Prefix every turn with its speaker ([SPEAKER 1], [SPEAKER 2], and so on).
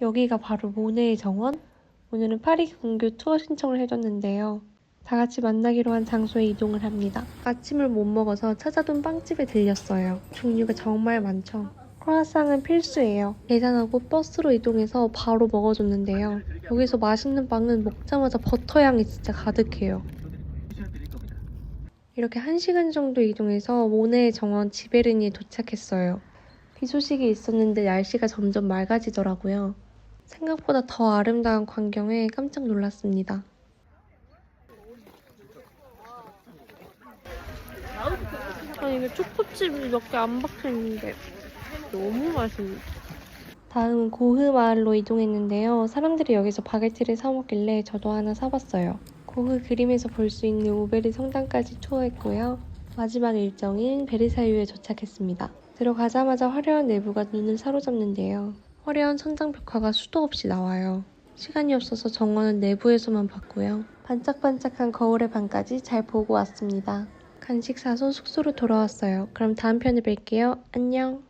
[SPEAKER 1] 여기가 바로 모네의 정원? 오늘은 파리 근교 투어 신청을 해줬는데요. 다 같이 만나기로 한 장소에 이동을 합니다. 아침을 못 먹어서 찾아둔 빵집에 들렸어요. 종류가 정말 많죠. 크로아상은 필수예요. 계산하고 버스로 이동해서 바로 먹어줬는데요. 여기서 맛있는 빵은 먹자마자 버터 향이 진짜 가득해요. 이렇게 1시간 정도 이동해서 모네의 정원 지베르니에 도착했어요. 비 소식이 있었는데 날씨가 점점 맑아지더라고요. 생각보다 더 아름다운 광경에 깜짝 놀랐습니다. 아니 이게 초코칩이 몇 개 안 박혀 있는데 너무 맛있네. 다음은 고흐 마을로 이동했는데요. 사람들이 여기서 바게트를 사 먹길래 저도 하나 사봤어요. 고흐 그림에서 볼 수 있는 오베리 성당까지 투어했고요. 마지막 일정인 베르사유에 도착했습니다. 들어가자마자 화려한 내부가 눈을 사로잡는데요. 화려한 천장 벽화가 수도 없이 나와요. 시간이 없어서 정원은 내부에서만 봤고요. 반짝반짝한 거울의 방까지 잘 보고 왔습니다. 간식 사서 숙소로 돌아왔어요. 그럼 다음 편에 뵐게요. 안녕.